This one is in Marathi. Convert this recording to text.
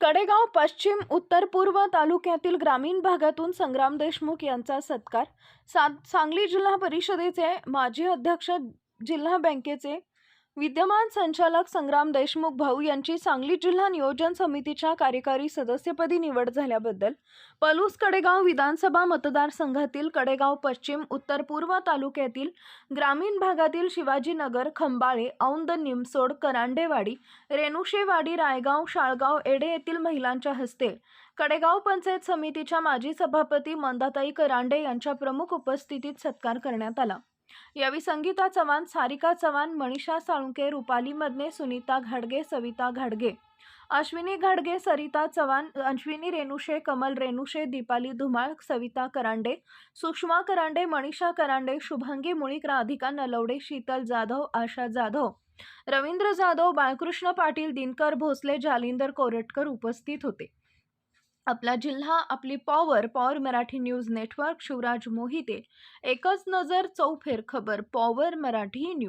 कडेगाव पश्चिम उत्तर पूर्व तालुक्यातील ग्रामीण भागातून संग्राम देशमुख यांचा सत्कार. सा सांगली जिल्हा परिषदेचे माजी अध्यक्ष जिल्हा बँकेचे विद्यमान संचालक संग्राम देशमुख भाऊ यांची सांगली जिल्हा नियोजन समितीच्या कार्यकारी सदस्यपदी निवड झाल्याबद्दल पलूस कडेगाव विधानसभा मतदारसंघातील कडेगाव पश्चिम उत्तर पूर्व तालुक्यातील ग्रामीण भागातील शिवाजीनगर खंबाळे औंद निमसोड करांडेवाडी रेणुशेवाडी रायगाव शाळगाव एडे येथील महिलांच्या हस्ते कडेगाव पंचायत समितीच्या माजी सभापती मंदाताई करांडे यांच्या प्रमुख उपस्थितीत सत्कार करण्यात आला. यावेळी संगीता चव्हाण सारिका चव्हाण मनीषा साळुंके रुपाली मदने सुनीता घाडगे सविता घाडगे. अश्विनी घाडगे सरिता चव्हाण अश्विनी रेणुशे कमल रेणुशे दीपाली धुमाळ सविता करांडे सुषमा करांडे मनीषा करांडे शुभांगी मुळीक राधिका नलवडे शीतल जाधव आशा जाधव. रवींद्र जाधव बाळकृष्ण पाटील दिनकर भोसले जालिंदर कोरटकर उपस्थित होते. आपला जिल्हा आपली power power Marathi news network Shivraj Mohite. एकच नजर चौफेर खबर पॉवर मराठी न्यूज